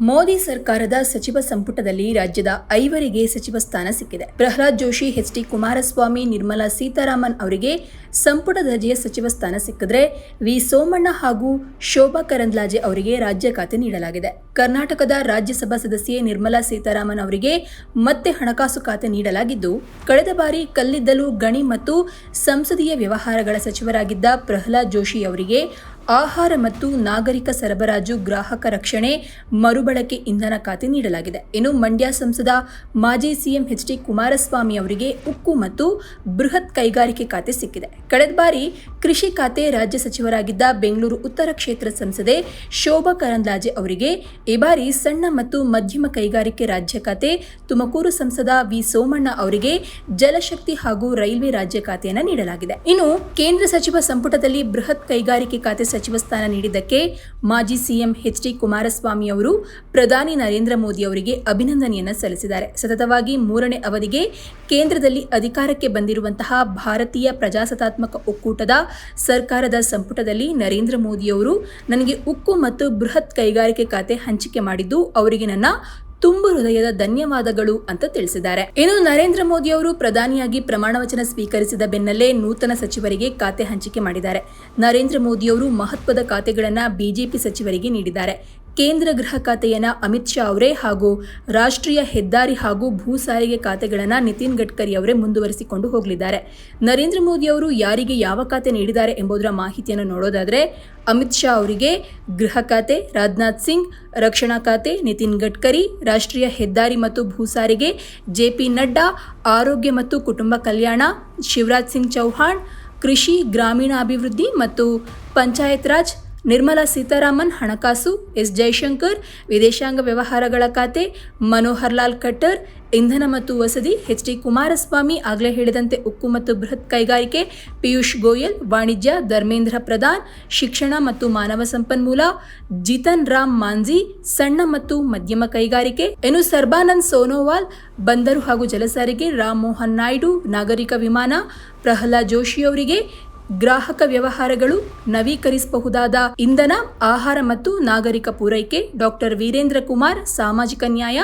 ಮೋದಿ ಸರ್ಕಾರದ ಸಚಿವ ಸಂಪುಟದಲ್ಲಿ ರಾಜ್ಯದ ಐವರಿಗೆ ಸಚಿವ ಸ್ಥಾನ ಸಿಕ್ಕಿದೆ. ಪ್ರಹ್ಲಾದ್ ಜೋಶಿ, ಎಚ್ ಡಿ ಕುಮಾರಸ್ವಾಮಿ, ನಿರ್ಮಲಾ ಸೀತಾರಾಮನ್ ಅವರಿಗೆ ಸಂಪುಟ ದರ್ಜೆಯ ಸಚಿವ ಸ್ಥಾನ ಸಿಕ್ಕಿದ್ರೆ ವಿ ಸೋಮಣ್ಣ ಹಾಗೂ ಶೋಭಾ ಕರಂದ್ಲಾಜೆ ಅವರಿಗೆ ರಾಜ್ಯ ಖಾತೆ ನೀಡಲಾಗಿದೆ. ಕರ್ನಾಟಕದ ರಾಜ್ಯಸಭಾ ಸದಸ್ಯೆ ನಿರ್ಮಲಾ ಸೀತಾರಾಮನ್ ಅವರಿಗೆ ಮತ್ತೆ ಹಣಕಾಸು ಖಾತೆ ನೀಡಲಾಗಿದ್ದು, ಕಳೆದ ಬಾರಿ ಕಲ್ಲಿದ್ದಲು ಗಣಿ ಮತ್ತು ಸಂಸದೀಯ ವ್ಯವಹಾರಗಳ ಸಚಿವರಾಗಿದ್ದ ಪ್ರಹ್ಲಾದ್ ಜೋಶಿ ಅವರಿಗೆ ಆಹಾರ ಮತ್ತು ನಾಗರಿಕ ಸರಬರಾಜು ಗ್ರಾಹಕ ರಕ್ಷಣೆ, ಮರುಬಳಕೆ ಇಂಧನ ಖಾತೆ ನೀಡಲಾಗಿದೆ. ಇನ್ನು ಮಂಡ್ಯ ಸಂಸದ ಮಾಜಿ ಸಿಎಂ ಎಚ್ ಡಿ ಕುಮಾರಸ್ವಾಮಿ ಅವರಿಗೆ ಉಕ್ಕು ಮತ್ತು ಬೃಹತ್ ಕೈಗಾರಿಕೆ ಖಾತೆ ಸಿಕ್ಕಿದೆ. ಕಳೆದ ಬಾರಿ ಕೃಷಿ ಖಾತೆ ರಾಜ್ಯ ಸಚಿವರಾಗಿದ್ದ ಬೆಂಗಳೂರು ಉತ್ತರ ಕ್ಷೇತ್ರ ಸಂಸದೆ ಶೋಭಾ ಕರಂದ್ಲಾಜೆ ಅವರಿಗೆ ಈ ಬಾರಿ ಸಣ್ಣ ಮತ್ತು ಮಧ್ಯಮ ಕೈಗಾರಿಕೆ ರಾಜ್ಯ ಖಾತೆ, ತುಮಕೂರು ಸಂಸದ ವಿ ಸೋಮಣ್ಣ ಅವರಿಗೆ ಜಲಶಕ್ತಿ ಹಾಗೂ ರೈಲ್ವೆ ರಾಜ್ಯ ಖಾತೆಯನ್ನು ನೀಡಲಾಗಿದೆ. ಇನ್ನು ಕೇಂದ್ರ ಸಚಿವ ಸಂಪುಟದಲ್ಲಿ ಬೃಹತ್ ಕೈಗಾರಿಕೆ ಖಾತೆ ಸಚಿವ ಸ್ಥಾನ ನೀಡಿದ್ದಕ್ಕೆ ಮಾಜಿ ಸಿಎಂ ಎಚ್ ಡಿ ಕುಮಾರಸ್ವಾಮಿ ಅವರು ಪ್ರಧಾನಿ ನರೇಂದ್ರ ಮೋದಿ ಅವರಿಗೆ ಅಭಿನಂದನೆಯನ್ನು ಸಲ್ಲಿಸಿದ್ದಾರೆ. ಸತತವಾಗಿ ಮೂರನೇ ಅವಧಿಗೆ ಕೇಂದ್ರದಲ್ಲಿ ಅಧಿಕಾರಕ್ಕೆ ಬಂದಿರುವಂತಹ ಭಾರತೀಯ ಪ್ರಜಾಸತ್ತಾತ್ಮಕ ಒಕ್ಕೂಟದ ಸರ್ಕಾರದ ಸಂಪುಟದಲ್ಲಿ ನರೇಂದ್ರ ಮೋದಿಯವರು ನನಗೆ ಉಕ್ಕು ಮತ್ತು ಬೃಹತ್ ಕೈಗಾರಿಕೆ ಖಾತೆ ಹಂಚಿಕೆ ಮಾಡಿದ್ದು, ಅವರಿಗೆ ನನ್ನ ತುಂಬು ಹೃದಯದ ಧನ್ಯವಾದಗಳು ಅಂತ ತಿಳಿಸಿದ್ದಾರೆ. ಇನ್ನು ನರೇಂದ್ರ ಮೋದಿ ಅವರು ಪ್ರಧಾನಿಯಾಗಿ ಪ್ರಮಾಣ ವಚನ ಸ್ವೀಕರಿಸಿದ ಬೆನ್ನಲ್ಲೇ ನೂತನ ಸಚಿವರಿಗೆ ಖಾತೆ ಹಂಚಿಕೆ ಮಾಡಿದ್ದಾರೆ. ನರೇಂದ್ರ ಮೋದಿಯವರು ಮಹತ್ವದ ಖಾತೆಗಳನ್ನ ಬಿಜೆಪಿ ಸಚಿವರಿಗೆ ನೀಡಿದ್ದಾರೆ. ಕೇಂದ್ರ ಗೃಹ ಖಾತೆಯನ್ನು ಅಮಿತ್ ಶಾ ಅವರೇ ಹಾಗೂ ರಾಷ್ಟ್ರೀಯ ಹೆದ್ದಾರಿ ಹಾಗೂ ಭೂ ಸಾರಿಗೆ ಖಾತೆಗಳನ್ನು ನಿತಿನ್ ಗಡ್ಕರಿ ಅವರೇ ಮುಂದುವರಿಸಿಕೊಂಡು ಹೋಗಲಿದ್ದಾರೆ. ನರೇಂದ್ರ ಮೋದಿ ಅವರು ಯಾರಿಗೆ ಯಾವ ಖಾತೆ ನೀಡಿದ್ದಾರೆ ಎಂಬುದರ ಮಾಹಿತಿಯನ್ನು ನೋಡೋದಾದರೆ ಅಮಿತ್ ಶಾ ಅವರಿಗೆ ಗೃಹ ಖಾತೆ, ರಾಜನಾಥ್ ಸಿಂಗ್, ರಕ್ಷಣಾ ಖಾತೆ, ನಿತಿನ್ ಗಡ್ಕರಿ, ರಾಷ್ಟ್ರೀಯ ಹೆದ್ದಾರಿ ಮತ್ತು ಭೂ ಸಾರಿಗೆ, ಜೆ ಪಿ ನಡ್ಡಾ, ಆರೋಗ್ಯ ಮತ್ತು ಕುಟುಂಬ ಕಲ್ಯಾಣ, ಶಿವರಾಜ್ ಸಿಂಗ್ ಚೌಹಾಣ್, ಕೃಷಿ, ಗ್ರಾಮೀಣಾಭಿವೃದ್ಧಿ ಮತ್ತು ಪಂಚಾಯತ್ ರಾಜ್ ನಿರ್ಮಲಾ ಸೀತಾರಾಮನ್, ಹಣಕಾಸು, ಎಸ್. ಜೈಶಂಕರ್, ವಿದೇಶಾಂಗ ವ್ಯವಹಾರಗಳ ಖಾತೆ, ಮನೋಹರ್ ಲಾಲ್ ಖಟ್ಟರ್, ಇಂಧನ ಮತ್ತು ವಸತಿ, ಎಚ್. ಡಿ. ಕುಮಾರಸ್ವಾಮಿ ಆಗಲೇ ಹೇಳಿದಂತೆ ಉಕ್ಕು ಮತ್ತು ಬೃಹತ್ ಕೈಗಾರಿಕೆ, ಪಿಯೂಷ್ ಗೋಯಲ್, ವಾಣಿಜ್ಯ, ಧರ್ಮೇಂದ್ರ ಪ್ರಧಾನ್, ಶಿಕ್ಷಣ ಮತ್ತು ಮಾನವ ಸಂಪನ್ಮೂಲ, ಜಿತನ್ ರಾಮ್ ಮಾಂಜಿ, ಸಣ್ಣ ಮತ್ತು ಮಧ್ಯಮ ಕೈಗಾರಿಕೆ ಇನ್ನು ಸರ್ಬಾನಂದ್ ಸೋನೋವಾಲ್, ಬಂದರು ಹಾಗೂ ಜಲಸಾರಿಗೆ ರಾಮ್ ಮೋಹನ್ ನಾಯ್ಡು, ನಾಗರಿಕ ವಿಮಾನ, ಪ್ರಹ್ಲಾದ್ ಜೋಶಿ ಅವರಿಗೆ ಗ್ರಾಹಕ ವ್ಯವಹಾರಗಳು ನವೀಕರಿಸಬಹುದಾದ ಇಂಧನ, ಆಹಾರ ಮತ್ತು ನಾಗರಿಕ ಪೂರೈಕೆ, ಡಾಕ್ಟರ್ ವೀರೇಂದ್ರ ಕುಮಾರ್, ಸಾಮಾಜಿಕ ನ್ಯಾಯ,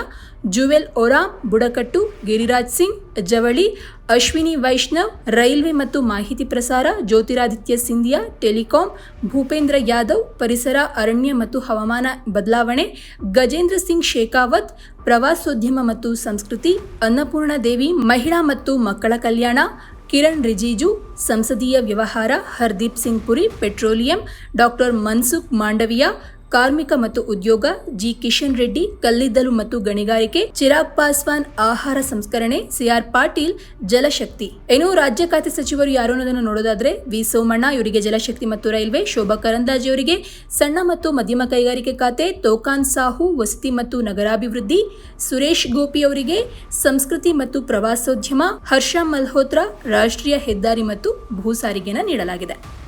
ಜುವೆಲ್ ಒರಾಮ್ ಬುಡಕಟ್ಟು, ಗಿರಿರಾಜ್ ಸಿಂಗ್, ಜವಳಿ, ಅಶ್ವಿನಿ ವೈಷ್ಣವ್, ರೈಲ್ವೆ ಮತ್ತು ಮಾಹಿತಿ ಪ್ರಸಾರ, ಜ್ಯೋತಿರಾದಿತ್ಯ ಸಿಂಧಿಯಾ, ಟೆಲಿಕಾಂ, ಭೂಪೇಂದ್ರ ಯಾದವ್, ಪರಿಸರ, ಅರಣ್ಯ ಮತ್ತು ಹವಾಮಾನ ಬದಲಾವಣೆ, ಗಜೇಂದ್ರ ಸಿಂಗ್ ಶೇಖಾವತ್, ಪ್ರವಾಸೋದ್ಯಮ ಮತ್ತು ಸಂಸ್ಕೃತಿ, ಅನ್ನಪೂರ್ಣ ದೇವಿ, ಮಹಿಳಾ ಮತ್ತು ಮಕ್ಕಳ ಕಲ್ಯಾಣ ಕಿರಣ್ ರಿಜಿಜು ಸಂಸದೀಯ ವ್ಯವಹಾರ ಹರ್ದೀಪ್ ಸಿಂಗ್ ಪುರಿ ಪೆಟ್ರೋಲಿಯಂ ಡಾಕ್ಟರ್ ಮನ್ಸುಖ್ ಮಾಂಡವಿಯಾ ಕಾರ್ಮಿಕ ಮತ್ತು ಉದ್ಯೋಗ, ಜಿ. ಕಿಶನ್ ರೆಡ್ಡಿ, ಕಲ್ಲಿದ್ದಲು ಮತ್ತು ಗಣಿಗಾರಿಕೆ, ಚಿರಾಗ್ ಪಾಸ್ವಾನ್, ಆಹಾರ ಸಂಸ್ಕರಣೆ ಸಿಆರ್ ಪಾಟೀಲ್, ಜಲಶಕ್ತಿ. ಇನ್ನು ರಾಜ್ಯ ಖಾತೆ ಸಚಿವರು ಯಾರು ಅನ್ನೋದನ್ನು ನೋಡೋದಾದ್ರೆ ವಿ. ಸೋಮಣ್ಣ, ಇವರಿಗೆ ಜಲಶಕ್ತಿ ಮತ್ತು ರೈಲ್ವೆ, ಶೋಭಾ ಕರಂದಾಜೆ ಅವರಿಗೆ ಸಣ್ಣ ಮತ್ತು ಮಧ್ಯಮ ಕೈಗಾರಿಕೆ ಖಾತೆ, ತೋಕಾನ್ ಸಾಹು, ವಸತಿ ಮತ್ತು ನಗರಾಭಿವೃದ್ಧಿ, ಸುರೇಶ್ ಗೋಪಿ ಅವರಿಗೆ ಸಂಸ್ಕೃತಿ ಮತ್ತು ಪ್ರವಾಸೋದ್ಯಮ, ಹರ್ಷ ಮಲ್ಹೋತ್ರಾ, ರಾಷ್ಟ್ರೀಯ ಹೆದ್ದಾರಿ ಮತ್ತು ಭೂ ಸಾರಿಗೆನ ನೀಡಲಾಗಿದೆ.